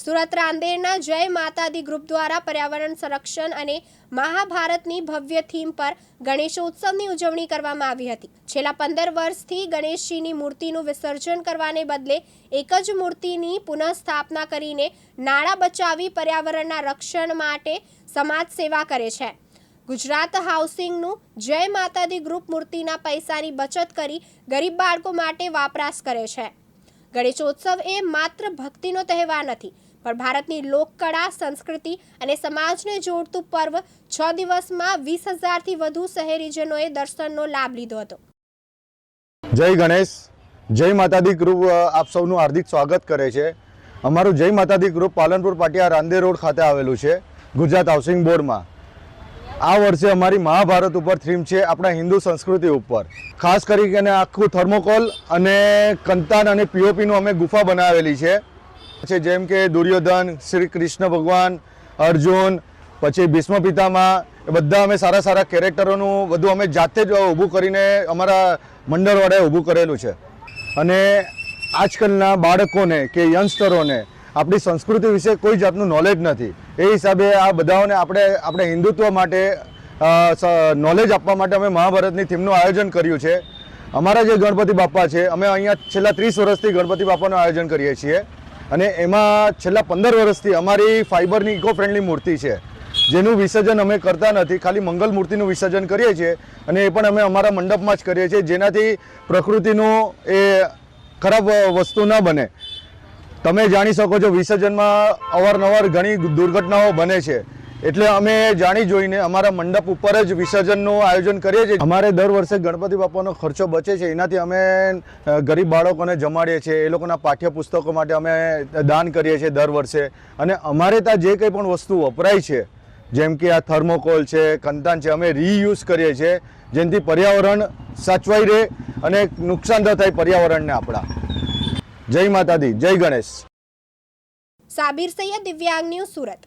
સુરત રાંદેરના જય માતાદી ગ્રુપ દ્વારા પર્યાવરણ સંરક્ષણ અને મહાભારતની ભવ્ય થીમ પર ગણેશોત્સવની ઉજવણી કરવામાં આવી હતી. છેલ્લા પંદર વર્ષથી ગણેશજીની મૂર્તિનું વિસર્જન કરવાને બદલે એક જ મૂર્તિની પુનઃસ્થાપના કરીને નાણાં બચાવી પર્યાવરણના રક્ષણ માટે સમાજ સેવા કરે છે. ગુજરાત હાઉસિંગનું જય માતાદી ગ્રુપ મૂર્તિના પૈસાની બચત કરી ગરીબ બાળકો માટે વાપરાશ કરે છે. ગણેશોત્સવ એ માત્ર ભક્તિનો તહેવાર નથી પણ ભારતની લોકકળા, સંસ્કૃતિ અને સમાજને જોડતું પર્વ છ દિવસમાં વીસ હજારથી વધુ શહેરીજનોએ દર્શનનો લાભ લીધો હતો. જય ગણેશ. જય માતાદી ગ્રુપ આપ સૌનું હાર્દિક સ્વાગત કરે છે. અમારું જય માતાદી ગ્રુપ પાલનપુર પાટિયા રાંદે રોડ ખાતે આવેલું છે, ગુજરાત હાઉસિંગ બોર્ડમાં. આ વર્ષે અમારી મહાભારત ઉપર થીમ છે આપણા હિન્દુ સંસ્કૃતિ ઉપર. ખાસ કરીને આખું થર્મોકોલ અને કંતાન અને પીઓપીનું અમે ગુફા બનાવેલી છે. છે જેમ કે દુર્યોધન, શ્રી કૃષ્ણ ભગવાન, અર્જુન, પછી ભીષ્મ પિતામાં એ બધા અમે સારા સારા કેરેક્ટરોનું બધું અમે જાતે જ ઊભું કરીને અમારા મંડળવાળાએ ઊભું કરેલું છે. અને આજકાલના બાળકોને કે યંગસ્ટરોને આપણી સંસ્કૃતિ વિશે કોઈ જાતનું નોલેજ નથી. એ હિસાબે આ બધાઓને આપણે આપણે હિન્દુત્વ માટે નોલેજ આપવા માટે અમે મહાભારતની થીમનું આયોજન કર્યું છે. અમારા જે ગણપતિ બાપા છે, અમે અહીંયા છેલ્લા ત્રીસ વર્ષથી ગણપતિ બાપાનું આયોજન કરીએ છીએ. અને એમાં છેલ્લા પંદર વર્ષથી અમારી ફાઇબરની ઇકો ફ્રેન્ડલી મૂર્તિ છે, જેનું વિસર્જન અમે કરતા નથી. ખાલી મંગલ મૂર્તિનું વિસર્જન કરીએ છીએ અને એ પણ અમે અમારા મંડપમાં જ કરીએ છીએ, જેનાથી પ્રકૃતિનું એ ખરાબ વસ્તુ ન બને. તમે જાણી શકો છો, વિસર્જનમાં અવારનવાર ઘણી દુર્ઘટનાઓ બને છે. એટલે અમે જાણી જોઈને અમારા મંડપ ઉપર જ વિસર્જનનું આયોજન કરીએ છીએ. અમારે દર વર્ષે ગણપતિ બાપાનો ખર્ચો બચે છે. એનાથી અમે ગરીબ બાળકોને જમાડીએ છીએ. એ લોકોના પાઠ્યપુસ્તકો માટે અમે દાન કરીએ છીએ દર વર્ષે. અને અમારે ત્યાં જે કંઈ પણ વસ્તુ વપરાય છે, જેમ કે આ થર્મોકોલ છે, કંતાન છે, અમે રીયુઝ કરીએ છીએ, જેનાથી પર્યાવરણ સાચવાઈ રહે અને નુકસાન ન થાય પર્યાવરણને આપણા. જય માતાદી જય ગણેશ. સાબિર સૈયદ, દિવ્યાંગ ન્યૂઝ સુરત.